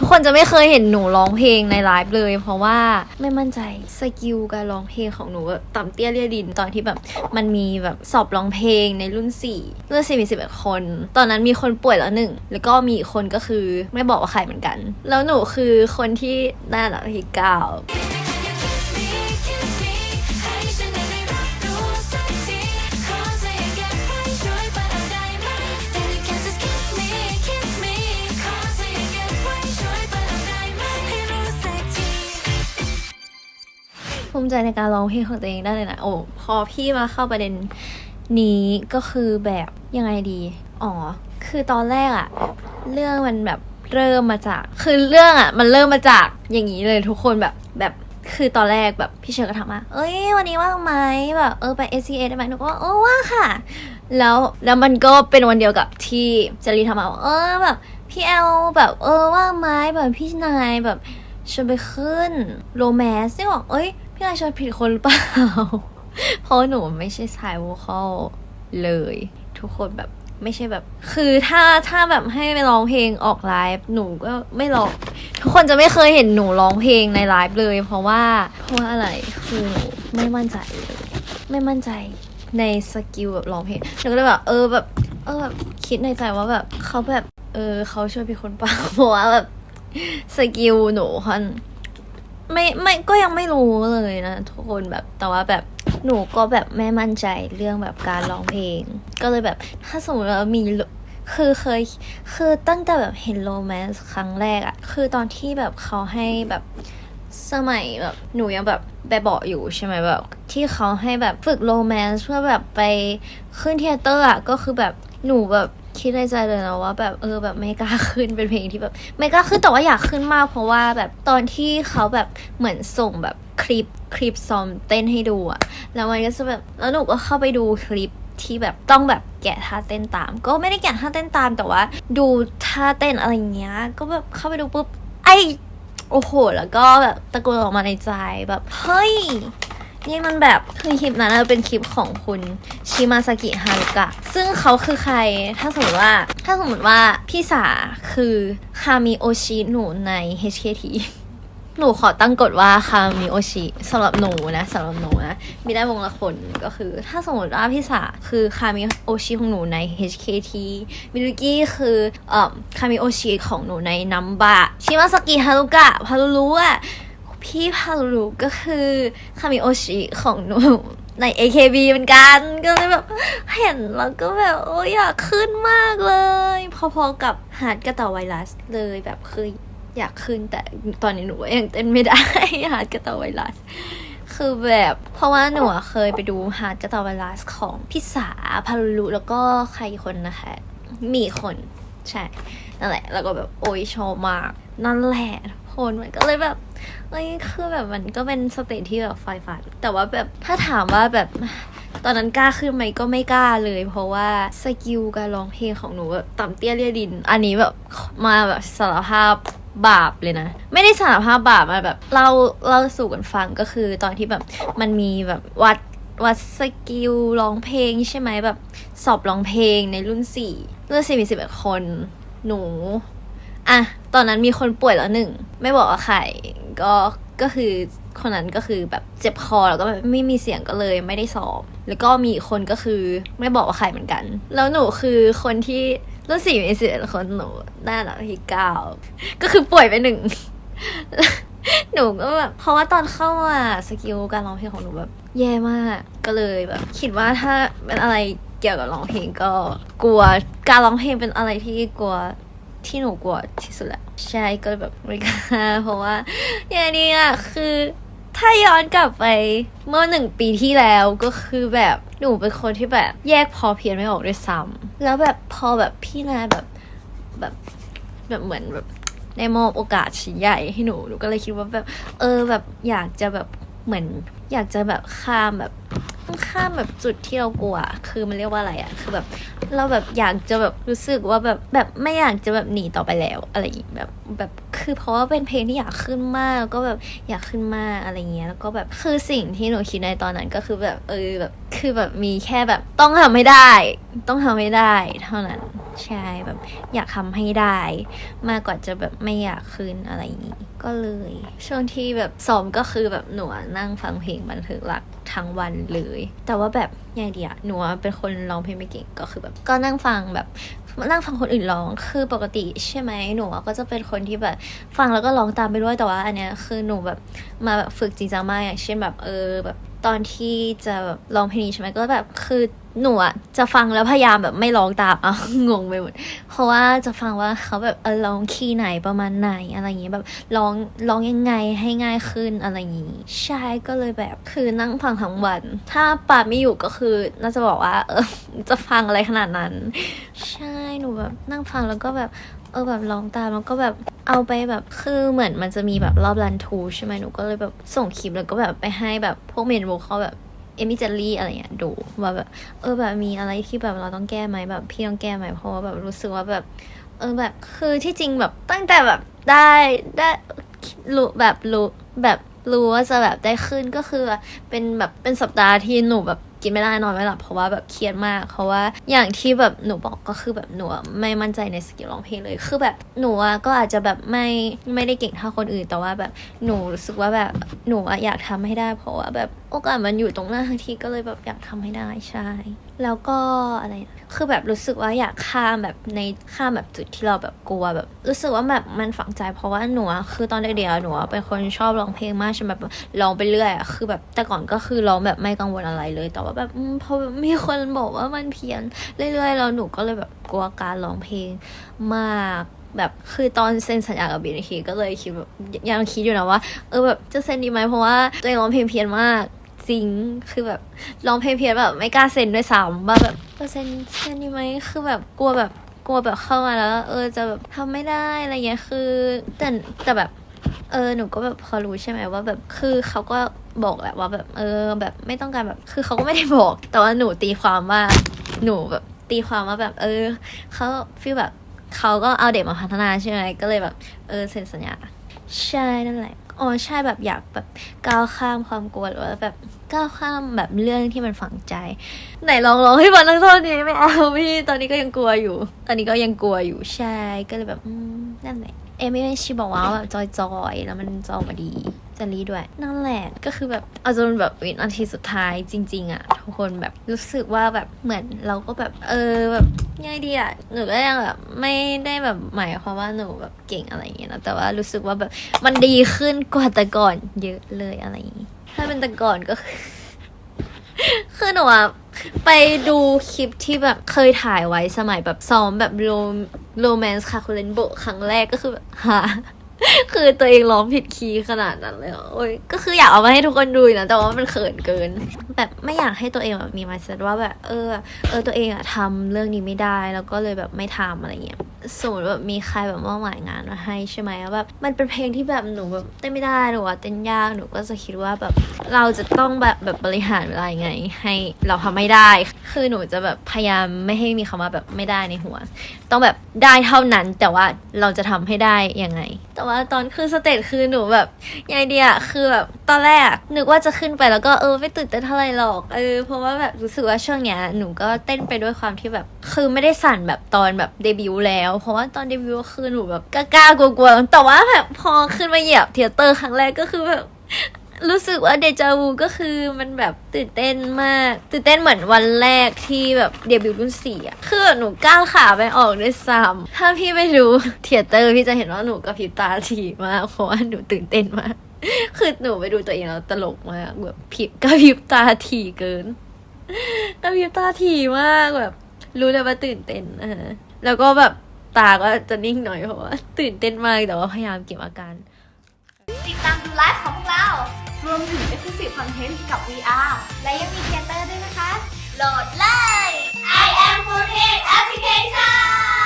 ทุกคนจะไม่เคยเห็นหนูร้องเพลงในไลฟ์เลย เพราะว่าไม่มั่นใจสกิลการร้องเพลงของหนูแบบต่ำเตี้ยเรียดินตอนที่แบบมันมีแบบสอบร้องเพลงในรุ่น4รุ่น4มี11คน ตอนนั้นมีคนป่วยแล้วหนึ่งแล้วก็มีอีกคนก็คือไม่บอกว่าใครเหมือนกัน แล้วหนูคือคนที่ได้อันดับที่เก้า ภูมิใจในการร้องเพลงของตัวเองได้เลยนะ โอ้พอพี่มาเข้าประเด็นนี้ก็คือแบบยังไงดี อ๋อ คือตอนแรกอะเรื่องมันแบบเริ่มมาจาก คือเรื่องอะมันเริ่มมาจากอย่างนี้เลยทุกคนแบบแบบคือตอนแรกแบบพี่เชอร์ก็ถามว่า เอ้ย วันนี้ว่างไหมแบบเออไป SCA ได้ไหมหนูก็ว่าเออว่างค่ะ แล้วแล้วมันก็เป็นวันเดียวกับที่จารีทำมาว่าเออแบบพี่แอลแบบเออว่างไหมแบบพี่นายแบบชวนไปขึ้นโรแมนส์นี่บอกเอ้ย พี่นายชวนผิดคนหรือเปล่า เพราะหนูไม่ใช่สายวอคอลเลย ทุกคนแบบไม่ใช่แบบ คือถ้าถ้าแบบให้ไปร้องเพลงออกไลฟ์หนูก็ไม่ร้องทุกคนจะไม่เคยเห็นหนูร้องเพลงในไลฟ์เลย เพราะว่าเพราะว่าอะไรคือหนูไม่มั่นใจเลยไม่มั่นใจในสกิลแบบร้องเพลงหนูก็เลยแบบเออแบบเออแบบคิดในใจว่าแบบเขาแบบ เออเขาช่วยพี่คนเปล่าเพราะว่าแบบสกิลหนูค่อน ไม่ไม่ก็ยังไม่รู้เลยนะทุกคนแบบแต่ว่าแบบหนูก็แบบไม่มั่นใจเรื่องแบบการร้องเพลง ก็เลยแบบถ้าสมมติว่ามีคือเคยคือตั้งแต่แบบเห็นโรแมนต์ครั้งแรกอะคือตอนที่แบบเขาให้แบบสมัยแบบหนูยังแบบแบบเบาอยู่ใช่ไหมแบบ ที่เขาให้แบบฝึกโรแมนต์เพื่อแบบไปขึ้นเทเตอร์อะก็คือแบบหนูแบบ คิดในใจเลยนะว่าแบบเออแบบไม่กล้าขึ้นเป็นเพลงที่แบบไม่กล้าขึ้นแต่ว่าอยากขึ้นมากเพราะว่าแบบตอนที่เขาแบบเหมือนส่งแบบคลิปคลิปซ้อมเต้นให้ดูอะแล้วมันก็จะแบบแล้วหนูก็เข้าไปดูคลิปที่แบบต้องแบบแกะท่าเต้นตาม ก็ไม่ได้แกะท่าเต้นตามแต่ว่า ดูท่าเต้นอะไรเงี้ย ก็แบบเข้าไปดูปุ๊บไอโอ้โห แล้วก็แบบตะโกนออกมาในใจแบบเฮ้ย นี่มันแบบคือคลิปนั้นเป็นคลิปของคุณชิมาซากิฮารุกะ ซึ่งเขาคือใคร ถ้าสมมติว่า ถ้าสมมติว่าพี่สาคือคามิโอชิหนูใน HKT หนูขอตั้งกฎว่าคามิโอชิสำหรับหนูนะสำหรับหนูนะ มีได้วงละคนก็คือ ถ้าสมมติว่าพี่สาคือคามิโอชิของหนูใน HKT มิรุกิคือเอ่อคามิโอชิของหนูในนัมบะชิมาสกิฮารุกะพารุรุอะ พี่พารุก็คือคามิโอชิของหนูใน AKB เหมือนกัน ก็เลยแบบเห็นแล้วก็แบบโอ้ยอยากขึ้นมากเลย พอๆกับฮาร์ดกระต่ายไวรัสเลยแบบคืออยากขึ้นแต่ตอนนี้หนูยังเต้นไม่ได้ฮาร์ดกระต่ายไวรัสคือแบบเพราะว่าหนูเคยไปดูฮาร์ดกระต่ายไวรัสของพี่สาพารุแล้วก็ใครคนนะคะ มีคนใช่นั่นแหละ แล้วก็แบบโอ้ยชอบมาก นั่นแหละ คนมันก็เลยแบบเอ้ยคือแบบมันก็เป็นสเตจที่แบบไฟฝัน แต่ว่าแบบถ้าถามว่าแบบตอนนั้นกล้าขึ้นไหมก็ไม่กล้าเลย เพราะว่าสกิลการร้องเพลงของหนูแบบต่ำเตี้ยเรียดิน อันนี้แบบมาแบบสารภาพบาปเลยนะ ไม่ได้สารภาพบาปมาแบบเล่าเล่าสู่กันฟังก็คือตอนที่แบบมันมีแบบวัดวัดสกิลร้องเพลงใช่ไหมแบบสอบร้องเพลงในรุ่นสี่รุ่นสี่มีสิบเอ็ดคน หนู อะตอนนั้นมีคนป่วยแล้วหนึ่ง ไม่บอกว่าใครก็ก็คือคนนั้นก็คือแบบเจ็บคอแล้วก็แบบไม่มีเสียงก็เลยไม่ได้สอบ แล้วก็มีคนก็คือไม่บอกว่าใครเหมือนกัน แล้วหนูคือคนที่รุ่นสี่มีสิบเอ็ดคนหนูได้อันดับที่เก้าก็คือป่วยไปหนึ่งหนูก็แบบเพราะว่าตอนเข้ามาสกิลการร้องเพลงของหนูแบบแย่มากก็เลยแบบ คิดว่าถ้าเป็นอะไรเกี่ยวกับร้องเพลงก็กลัวการร้องเพลงเป็นอะไรที่กลัว ที่หนูกลัวที่สุดแหละใช่ก็แบบไม่กล้าเพราะว่า อย่างนี้อะคือถ้าย้อนกลับไปเมื่อหนึ่งปีที่แล้วก็คือแบบหนูเป็นคนที่แบบแยกพอเพียนไม่ออกด้วยซ้ำแล้วแบบพอแบบพี่นายแบบแบบแบบเหมือนแบบได้มอบโอกาสชิ้นใหญ่ให้หนูหนูก็เลยคิดว่าแบบ เออแบบอยากจะแบบเหมือน อยากจะแบบข้ามแบบข้ามแบบจุดที่เรากลัว คือมันเรียกว่าอะไรอะคือแบบ เราแบบอยากจะแบบรู้สึกว่าแบบแบบไม่อยากจะแบบหนีต่อไปแล้วอะไรอย่างงี้แบบแบบคือเพราะว่าเป็นเพลงที่อยากขึ้นมากแล้วก็แบบอยากขึ้นมากอะไรเงี้ยแล้วก็แบบคือสิ่งที่หนูคิดในตอนนั้นก็คือแบบเออแบบคือแบบมีแค่แบบต้องทำไม่ได้ ต้องทำไม่ได้เท่านั้น ใช่แบบอยากทำให้ได้ มากกว่าจะแบบไม่อยากคืนอะไรอย่างนี้ ก็เลย ช่วงที่แบบซ้อมก็คือแบบหนูนั่งฟังเพลงบันเทึกรักทั้งวันเลย แต่ว่าแบบยังไงดีอะหนูเป็นคนร้องเพลงไม่เก่งก็คือแบบ ก็นั่งฟังแบบนั่งฟังคนอื่นร้อง คือปกติใช่ไหมหนูก็จะเป็นคนที่แบบฟังแล้วก็ร้องตามไปด้วยแต่ว่า อันเนี้ยคือหนูแบบมาแบบฝึกจริงจังมากอย่างเช่นแบบเออแบบ ตอนที่จะร้องเพลงนี้ใช่ไหมก็แบบคือหนูอะจะฟังแล้วพยายามแบบไม่ร้องตามอะงงไปหมดเพราะว่าจะฟังว่าเขาแบบเออร้องคีย์ไหนประมาณไหนอะไรอย่างงี้แบบร้องร้องยังไงให้ง่ายขึ้นอะไรอย่างงี้ใช่ก็เลยแบบคือนั่งฟังทั้งวัน ถ้าปาไม่อยู่ก็คือน่าจะบอกว่า เออจะฟังอะไรขนาดนั้น ใช่หนูแบบนั่งฟังแล้วก็แบบ ออแบบร้องตามแล้วก็แบบเอาไปแบบคือเหมือนมันจะมีแบบรอบรันทูใช่ไหมหนูก็เลยแบบส่งคลิปแล้วก็แบบไปให้แบบพวกเมนโวเขาแบบเอมิเจลลี่อะไรเงี้ยดูว่าแบบ เออแบบมีอะไรที่แบบเราต้องแก้ไหมแบบพี่ต้องแก้ไหมเพราะว่าแบบรู้สึกว่าแบบ เออแบบคือที่จริงแบบตั้งแต่แบบได้ได้รู้แบบรู้แบบรู้ว่าจะแบบได้ขึ้นก็คือเป็นแบบเป็นสัปดาห์ที่หนูแบบ กินไม่ได้นอนไม่หลับเพราะว่าแบบเครียดมาก เพราะว่าอย่างที่แบบหนูบอกก็คือแบบหนูไม่มั่นใจในสกิลร้องเพลงเลย คือแบบหนูก็อาจจะแบบไม่ไม่ได้เก่งเท่าคนอื่น แต่ว่าแบบหนูรู้สึกว่าแบบหนูอยากทำให้ได้ เพราะว่าแบบโอกาสมันอยู่ตรงหน้าทันทีก็เลยแบบอยากทำให้ได้ใช่ แล้วก็อะไรนะคือแบบรู้สึกว่าอยากข้ามแบบในข้ามแบบจุดที่เราแบบกลัวแบบ รู้สึกว่าแบบมันฝังใจเพราะว่าหนูคือตอนเด็กๆหนูเป็นคนชอบร้องเพลงมากใช่ไหมแบบร้องไปเรื่อยอะคือแบบแต่ก่อนก็คือร้องแบบไม่กังวลอะไรเลย แต่ว่าแบบอพอมีคนบอกว่ามันเพี้ยนเรื่อยๆแล้วหนูก็เลยแบบกลัวการร้องเพลงมากแบบคือตอนเซ็นสัญญากับบีนทีก็เลยคิดแบบยังคิดอยู่นะว่าเออแบบจะเซ็นดีไหมเพราะว่าตัวเองร้องเพลงเพี้ยนมาก จริงคือแบบร้องเพลงเพี้ยนแบบไม่กล้าเซ็นด้วยซ้ำว่าแบบเซ็นเซ็นดีไหมคือแบบกลัวแบบกลัวแบบเข้ามาแล้ว เออจะแบบทำไม่ได้อะไรเงี้ยคือแต่แต่แบบ เออหนูก็แบบพอรู้ใช่ไหมว่าแบบคือเขาก็บอกแหละว่าแบบเออ แบบไม่ต้องการแบบคือเขาก็ไม่ได้บอก แต่ว่าหนูตีความว่าหนูแบบตีความว่าแบบ เออเขาฟีลแบบเขาก็เอาเด็กมาพัฒนาใช่ไหมก็เลยแบบ เออเซ็นสัญญาใช่นั่นแหละ อ๋อใช่แบบอยากแบบก้าวข้ามความกลัวหรือว่าแบบก้าวข้ามแบบเรื่องที่มันฝังใจ ไหนลองร้องให้ฟังนักโทษนี้ไม่เอาพี่ตอนนี้ก็ยังกลัวอยู่ ตอนนี้ก็ยังกลัวอยู่ใช่ก็เลยแบบนั่นแหละเอมี่ชีบอกว่าแบบจอยๆแล้วมันจะอมาดี จะรีด้วย นั่นแหละก็คือแบบเอาจนแบบวินาทีสุดท้ายจริง ๆอะทุกคนแบบรู้สึกว่าแบบเหมือนเราก็แบบ เออแบบง่ายดีอะหนูก็ยังแบบไม่ได้แบบหมายความว่าหนูแบบเก่งอะไรอย่างเงี้ยนะแต่ว่ารู้สึกว่าแบบมันดีขึ้นกว่าแต่ก่อนเยอะเลยอะไรอย่างงี้ถ้าเป็นแต่ก่อนก็คือคือหนูอะไปดูคลิปที่แบบเคยถ่ายไว้สมัยแบบซ้อมแบบโรโรแมนส์คาคูเลนโบครั้งแรกก็คือแบบฮะ คือตัวเองร้องผิดคีย์ขนาดนั้นเลยอโอ้ยก็คืออยากเอามาให้ทุกคนดูนะแต่ว่ามันเขินเกิน แบบไม่อยากให้ตัวเองแบบมีมาเซตว่าแบบเออเออตัวเองอะทำเรื่องนี้ไม่ได้แล้วก็เลยแบบไม่ทำอะไรเงี้ยสมมติแบบมีใครแบบมอบหมายงานมาให้ใช่ไหมแล้วแบบมันเป็นเพลงที่แบบหนูแบบเต้นไม่ได้หรือว่าเต้นยากหนูก็จะคิดว่าแบบเราจะต้องแบบแบบบริหารเวลายังไง ให้เราทำไม่ได้ คือหนูจะแบบพยายามไม่ให้มีคำว่าแบบไม่ได้ในหัว ต้องแบบได้เท่านั้นแต่ว่าเราจะทำให้ได้ยังไง แต่ว่าตอนขึ้นสเตจคือหนูแบบยังไงเดียคือแบบ ตอนแรกนึกว่าจะขึ้นไปแล้วก็เออไม่ตื่นเต้นเท่าไหร่หรอกเออเพราะว่าแบบรู้สึกว่าช่วงเนี้ยหนูก็เต้นไปด้วยความที่แบบ คือไม่ได้สั่นแบบตอนแบบเดบิวต์แล้ว เพราะว่าตอนเดบิวต์คือหนูแบบกล้ากลัวๆแต่ว่าแบบพอขึ้นมาเหยียบเทยเตอร์ครั้งแรกก็คือแบบรู้สึกว่าเดจาวูก็คือมันแบบตื่นเต้นมาก ตื่นเต้นเหมือนวันแรกที่แบบเดบิวต์รุ่นสี่อะคือหนูก้าวขาไปออกด้วยซ้ำถ้าพี่ไม่รู้เทยเตอร์พี่จะเห็นว่าหนูกระพริบตาถี่มากเพราะว่าหนูตื่นเต้นมาก คือหนูไปดูตัวเองแล้วตลกมากแบบผิดกระพริบตาถี่เกินกระพริบตาถี่มากแบบ รู้เลยว่าตื่นเต้นอะแล้วก็แบบตาก็จะนิ่งหน่อยเพราะว่าตื่นเต้นมากแต่ว่าพยายามเก็บอาการ ติดตามดูไลฟ์ของพวกเรา รวมถึงเอ็กซ์คลูซีฟคอนเทนต์กับ VR และยังมีเกเตอร์ด้วยนะคะ โหลดเลย I am f o o d Application